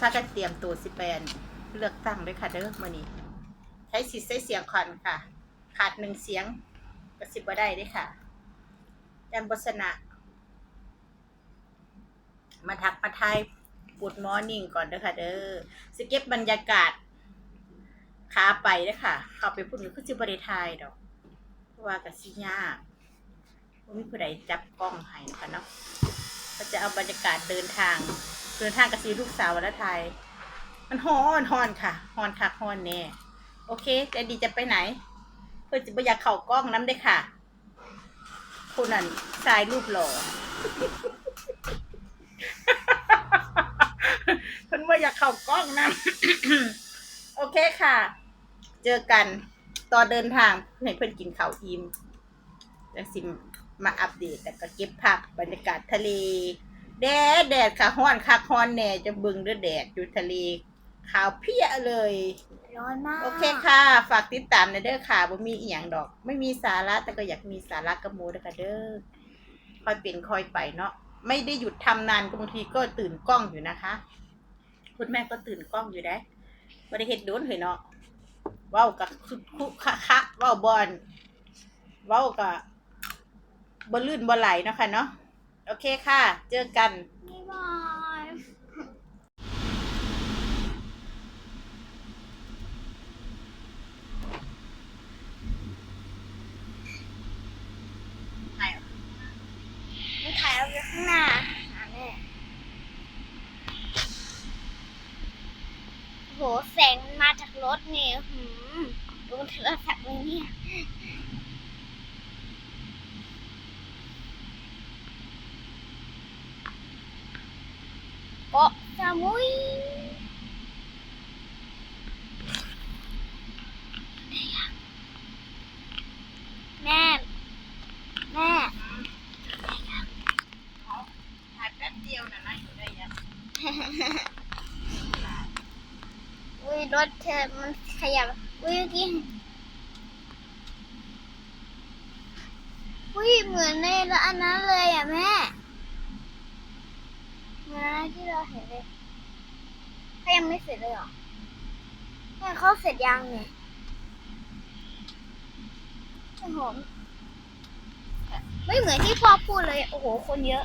ถ้ากันเตรียมตัวสิแปนเลือกตั้งด้วยค่ะเด้อมื่อนี้ใช้สิทธิ์ใช้เสียงคอนค่ะ ขาดหนึ่งเสียงก็สิบบ่าได้ด้อค่ะแอมบสนะมาทักมาทายกูดมอร์นิ่งก่อนเด้อค่ะเด้อสเก็บบรรยากาศขาไปเด้อค่ะ เข้าไปพูดก็คือสิบ่ไทายดอก เพราะว่าก็สิยากบ่มีผู้ใดจับกล้องให้นะคะเนาะก็จะเอาบรรยากาศเดินทาง เดินทางกับซีลูกสาววันละไทย มันฮอนฮอนค่ะฮอนค่ะฮอนแน่โอเคแต่ดีจะไปไหน เพื่อจะไม่อยากเข่ากล้องน้ำได้ค่ะคนนั้นชายรูปหล่อเพิ่นว่าอยากเข่ากล้องนะโอเคค่ะ เจอกันตอนเดินทางให้เพื่อนกินข้าวอิ่มแล้วสิมาอัปเดตแต่ก็เก็บภาพบรรยากาศทะเล แดดแดดค่ะฮ้อนคักฮ้อนแน่จะบึงด้วยแดดอยู่ทะเลขาวเพี้ยเลย ร้อนมากโอเคค่ะ ฝากติดตามนะเด้อค่ะบ่มีอีหยังดอก ไม่มีสาระแต่ก็อยากมีสาระกับหมูเด้อค่ะเด้อค่อยเป็นค่อยไปเนาะไม่ได้หยุดทำนานก็บางทีก็ตื่นกล้องอยู่นะคะ คุณแม่ก็ตื่นกล้องอยู่ได้บ่ได้เฮ็ดโดนเลยเนาะเว้ากับสุดคุคะคะเว้าบอลเว้ากับบ่ลื่นบ่ไหลเนาะค่ะเนาะ โอเคค่ะ เจอกัน บ๊ายบายถ่ายมันถ่ายเราอยู่ข้างหน้าหาแม่โหแสงมันมาจากรถนี่หืมดูโทรศัพท์เลยเนี่ย เกาะสมุยแม่ แม่ถ่ายแป๊บเดียวนะนะอยู่ได้ยังอุ้ยรถเธอมันขยับอุ้ยกี้อุ้ยเหมือนในละอันนั้นเลยอะแม่ นะที่เราเห็นเลยเขายังไม่เสร็จเลยเหรอแม่เขาเสร็จยังเนี่ยโอ้โหไม่เหมือนที่พ่อพูดเลย โอ้โห คนเยอะ